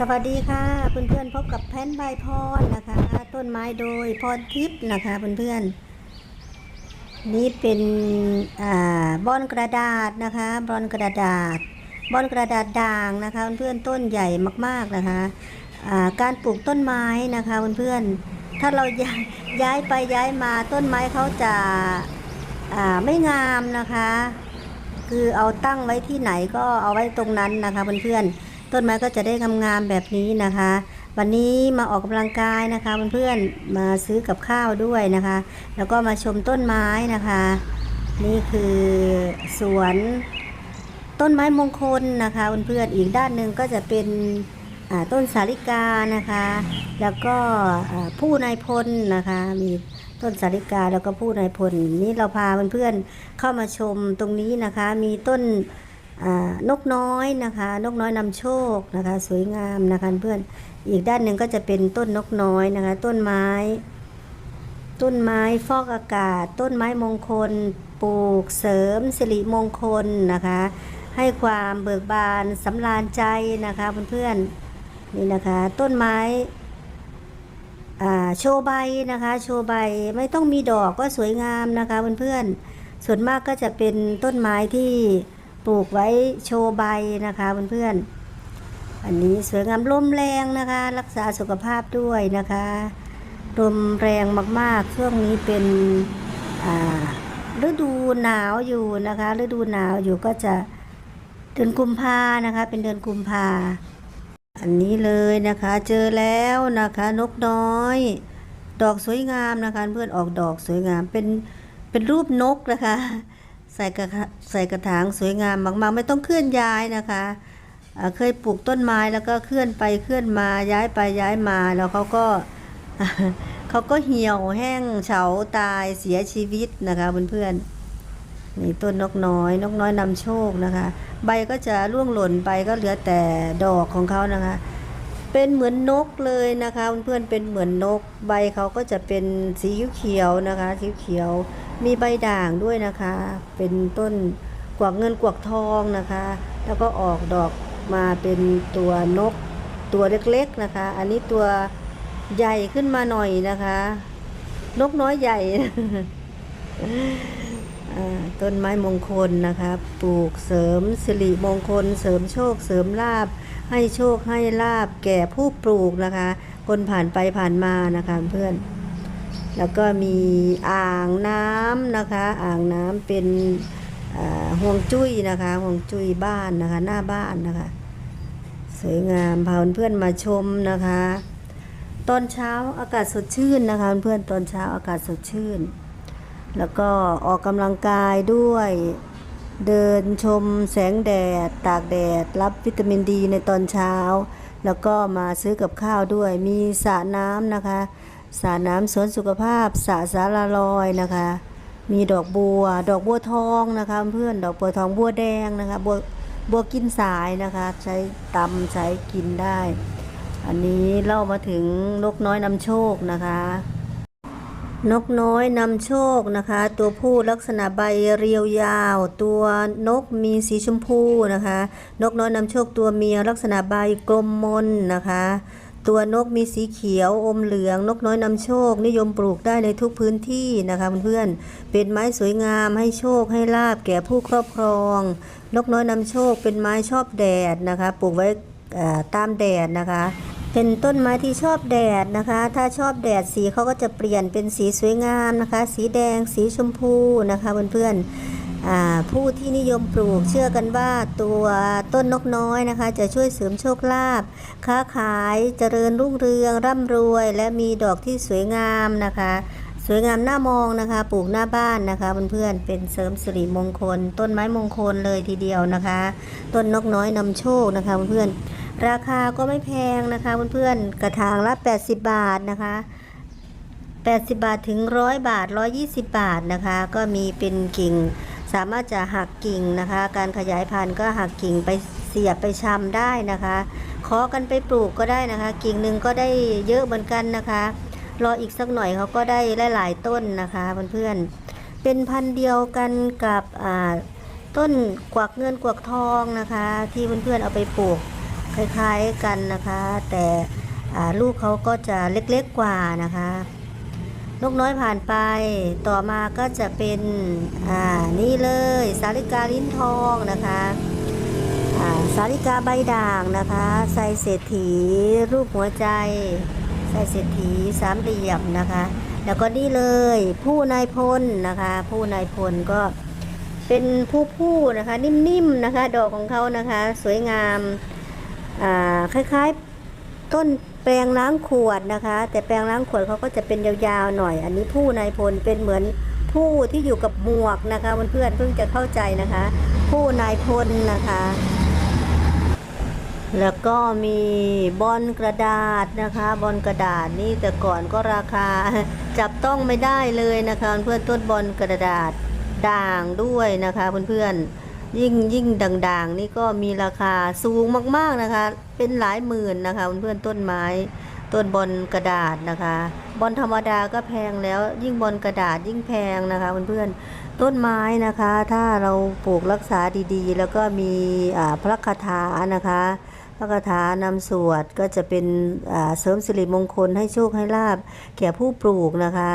สวัสดีค่ะเพื่อนๆพบกับแพนใบพรนะคะ ต้นไม้โดยพรทิพย์นะคะเพื่อนๆนี่เป็นบอนกระดาษนะคะบอนกระดาษบอนกระดาษด่างนะคะเพื่อนๆต้นใหญ่มากๆนะคะการปลูกต้นไม้นะคะเพื่อนๆถ้าเราย้ายย้ายไปย้ายมาต้นไม้เขาจะไม่งามนะคะ คือเอาตั้งไว้ที่ไหนก็เอาไว้ตรงนั้นนะคะเพื่อนๆ ต้นไม้ก็จะได้งามๆแบบนี้นะคะ วันนี้มาออกกำลังกายนะคะเพื่อนๆมาซื้อกับข้าวด้วยนะคะ แล้วก็มาชมต้นไม้นะคะ นี่คือสวนต้นไม้มงคลนะคะเพื่อนๆอีกด้านหนึ่งก็จะเป็นต้นสาลิกานะคะ แล้วก็ผู้นายพลนะคะ มีต้นสาลิกาแล้วก็ผู้นายพลนี่เราพาเพื่อนๆเข้ามาชมตรงนี้นะคะ มีต้น นกน้อยนะคะ นกน้อยนำโชคนะคะ สวยงามนะคะเพื่อนอีกด้านหนึ่งก็จะเป็นต้นนกน้อยนะคะ ต้นไม้ ต้นไม้ฟอกอากาศ ต้นไม้มงคล ปลูกเสริมสิริมงคลนะคะ ให้ความเบิกบานสำราญใจนะคะเพื่อนๆนี่นะคะ ต้นไม้อ่าโชว์ใบนะคะ โชว์ใบไม่ต้องมีดอกก็สวยงามนะคะเพื่อนๆส่วนมากก็จะเป็นต้นไม้ที่ ปลูกไว้โชว์ใบนะคะเพื่อนๆ อันนี้สวยงามลมแรงนะคะ รักษาสุขภาพด้วยนะคะลมแรงมากๆ ช่วงนี้เป็นฤดูหนาวอยู่นะคะฤดูหนาวอยู่ก็จะเดือนกุมภานะคะ เป็นเดือนกุมภาอันนี้เลยนะคะเจอแล้วนะคะนกน้อย ดอกสวยงามนะคะเพื่อนออกดอกสวยงามเป็นเป็นรูปนกนะคะ ใส่กระใส่กระถางสวยงามมากๆไม่ต้องเคลื่อนย้ายนะคะเคยปลูกต้นไม้แล้วก็เคลื่อนไปเคลื่อนมาย้ายไปย้ายมาแล้วเขาก็เขาก็เหี่ยวแห้งเฉาตายเสียชีวิตนะคะเพื่อนๆนี่ต้นนกน้อยนกน้อยนำโชคนะคะ ใบก็จะร่วงหล่นไปก็เหลือแต่ดอกของเขานะคะ เป็นเหมือนนกเลยนะคะ เพื่อนๆเป็นเหมือนนก ใบเขาก็จะเป็นสีเขียวๆนะคะสีเขียวมีใบด่างด้วยนะคะ เป็นต้นกวักเงินกวักทองนะคะ แล้วก็ออกดอกมาเป็นตัวนกตัวเล็กๆนะคะ อันนี้ตัวใหญ่ขึ้นมาหน่อยนะคะ นกน้อยใหญ่ต้นไม้มงคลนะคะ ปลูกเสริมสิริมงคล เสริมโชค เสริมลาบ ให้โชคให้ลาบแก่ผู้ปลูกนะคะ คนผ่านไปผ่านมานะคะเพื่อน แล้วก็มีอ่างน้ำนะคะ อ่างน้ำเป็นห่วงจุ้ยนะคะห่วงจุ้ยบ้านนะคะ หน้าบ้านนะคะ สวยงามพาเพื่อนมาชมนะคะ ตอนเช้าอากาศสดชื่นนะคะเพื่อนตอนเช้าอากาศสดชื่น แล้วก็ออกกำลังกายด้วย เดินชมแสงแดด ตากแดด รับวิตามินดีในตอนเช้า แล้วก็มาซื้อกับข้าวด้วย มีสระน้ำนะคะสระน้ำสวนสุขภาพสระสาราลอยนะคะ มีดอกบัว ดอกบัวทองนะคะเพื่อนดอกบัวทองบัวแดงนะคะบัวบัวกินสายนะคะ ใช้ตำใช้กินได้ อันนี้เล่ามาถึงนกน้อยนำโชคนะคะ นกน้อยนำโชคนะคะ ตัวผู้ลักษณะใบเรียวยาว ตัวนกมีสีชมพูนะคะ นกน้อยนำโชคตัวเมียลักษณะใบกลมมนนะคะ ตัวนกมีสีเขียวอมเหลือง นกน้อยนำโชค นิยมปลูกได้ในทุกพื้นที่นะคะเพื่อนๆเป็นไม้สวยงามให้โชคให้ลาบแก่ผู้ครอบครอง นกน้อยนำโชคเป็นไม้ชอบแดดนะคะ ปลูกไว้ตามแดดนะคะ เป็นต้นไม้ที่ชอบแดดนะคะ ถ้าชอบแดดสีเขาก็จะเปลี่ยนเป็นสีสวยงามนะคะ สีแดงสีชมพูนะคะเพื่อนๆผู้ที่นิยมปลูกเชื่อกันว่าตัวต้นนกน้อยนะคะ จะช่วยเสริมโชคลาภค้าขายเจริญรุ่งเรือง ร่ำรวย และมีดอกที่สวยงามนะคะ สวยงามหน่ามองนะคะ ปลูกหน้าบ้านนะคะเพื่อนๆเป็นเสริมสิริมงคล ต้นไม้มงคลเลยทีเดียวนะคะ ต้นนกน้อยนำโชคนะคะเพื่อนๆ ราคาก็ไม่แพงนะคะเพื่อนๆกระถางละ 80 บาทนะคะ 80 บาทถึง 100 บาท 120 บาทนะคะ ก็มีเป็นกิ่ง สามารถจะหักกิ่งนะคะ การขยายพันธุ์ก็หักกิ่งไปเสียบไปชำได้นะคะขอกันไปปลูกก็ได้นะคะ กิ่งหนึ่งก็ได้เยอะเหมือนกันนะคะ รออีกสักหน่อยเขาก็ได้หลายๆต้นนะคะเพื่อนๆเป็นพันธุ์เดียวกันกับต้นกวักเงินกวักทองนะคะ ที่เพื่อนๆเอาไปปลูก คล้ายๆกันนะคะ แต่ลูกเขาก็จะเล็กๆกว่านะคะนกน้อยผ่านไป ต่อมาก็จะเป็นอ่านี่เลยสาลิกาลิ้นทองนะคะอ่าสาลิกาใบด่างนะคะใส่เศรษฐี รูปหัวใจใส่เศรษฐีสามเหลี่ยมนะคะ แล้วก็นี่เลยผู้นายพลนะคะ ผู้นายพลก็เป็นผู้ผู้นะคะ นิ่มๆนะคะ ดอกของเขานะคะ สวยงาม คล้ายๆต้นแปลงล้างขวดนะคะ แต่แปลงล้างขวดเขาก็จะเป็นยาวๆหน่อย อันนี้ผู้นายพลเป็นเหมือนผู้ที่อยู่กับหมวกนะคะเพื่อนๆเพิ่งจะเข้าใจนะคะ ผู้นายพลนะคะ แล้วก็มีบอลกระดาษนะคะบอลกระดาษนี่แต่ก่อนก็ราคาจับต้องไม่ได้เลยนะคะ เพื่อนต้นบอลกระดาษด่างด้วยนะคะเพื่อนๆ ยิ่งยิ่งด่างๆ นี่ก็มีราคาสูงมากๆนะคะ เป็นหลายหมื่นนะคะเพื่อนๆต้นไม้ต้นบอลกระดาษนะคะบอลธรรมดาก็แพงแล้ว ยิ่งบอลกระดาษยิ่งแพงนะคะเพื่อนๆต้นไม้นะคะ ถ้าเราปลูกรักษาดีๆ แล้วก็มีอ่าพระคาถานะคะพระคาถานำสวดก็จะเป็นอ่าเสริมสิริมงคลให้โชคให้ลาบแก่ผู้ปลูกนะคะ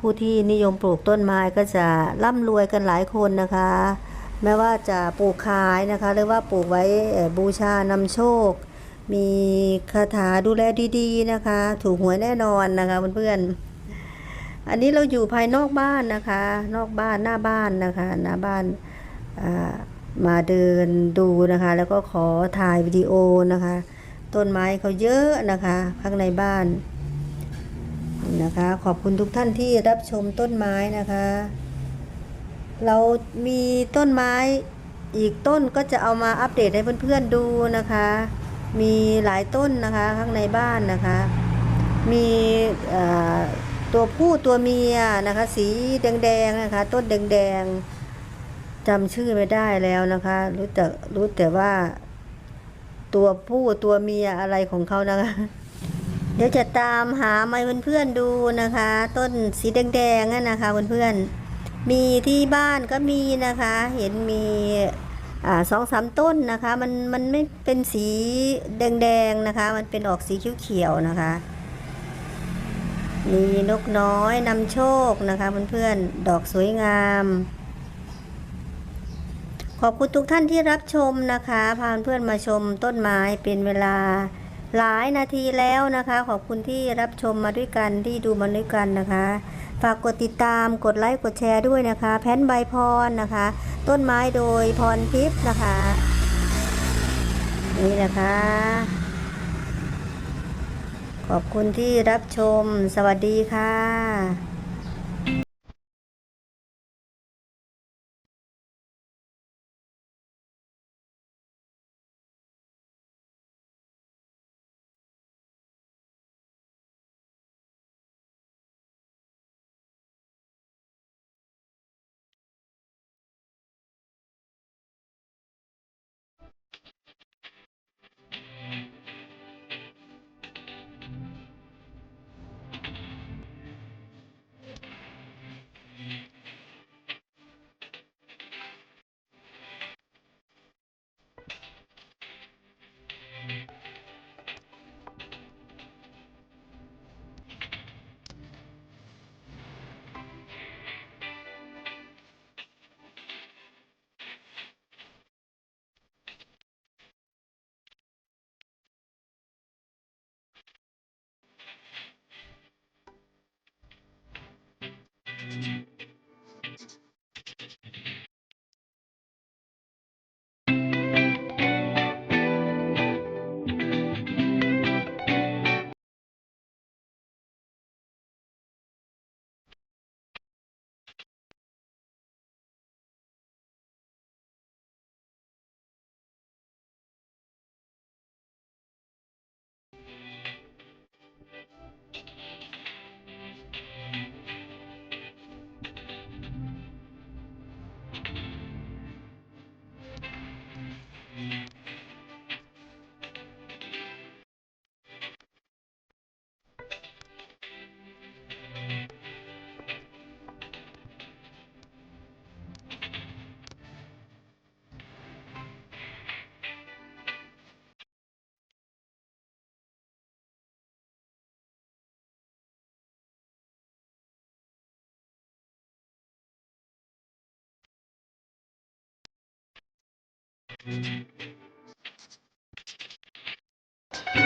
ผู้ที่นิยมปลูกต้นไม้ก็จะร่ำรวยกันหลายคนนะคะ แม้ว่าจะปลูกขายนะคะ หรือว่าปลูกไว้บูชานำโชค มีคาถาดูแลดีๆนะคะ ถูกหวยแน่นอนนะคะเพื่อนๆอันนี้เราอยู่ภายนอกบ้านนะคะ นอกบ้านหน้าบ้านนะคะหน้าบ้านมาเดินดูนะคะ แล้วก็ขอถ่ายวิดีโอนะคะ ต้นไม้เขาเยอะนะคะข้างในบ้านนะคะ ขอบคุณทุกท่านที่รับชมต้นไม้นะคะ เรามีต้นไม้อีกต้นก็จะเอามาอัปเดตให้เพื่อนๆดูนะคะ มีหลายต้นนะคะข้างในบ้านนะคะ มีตัวผู้ตัวเมียนะคะ สีแดงๆนะคะ ต้นแดงๆจำชื่อไม่ได้แล้วนะคะ รู้แต่รู้แต่ว่า ตัวผู้ตัวเมียอะไรของเขานะคะเดี๋ยวจะตามหามาเพื่อนๆดูนะคะ ต้นสีแดงๆนั่นนะคะเพื่อนๆ มีที่บ้านก็มีนะคะ เห็นมีอสองสามต้นนะคะ มันมันไม่เป็นสีแดงๆนะคะ มันเป็นออกสีเขียวๆนะคะ มีนกน้อยนำโชคนะคะเพื่อนๆดอกสวยงาม ขอบคุณทุกท่านที่รับชมนะคะ พาเพื่อนมาชมต้นไม้เป็นเวลาหลายนาทีแล้วนะคะ ขอบคุณที่รับชมมาด้วยกันที่ดูมาด้วยกันนะคะ ฝากกดติดตามกดไลค์กดแชร์ด้วยนะคะ แพนใบพรนะคะ ต้นไม้โดยพรทิพย์นะคะ นี่นะคะ ขอบคุณที่รับชมสวัสดีค่ะ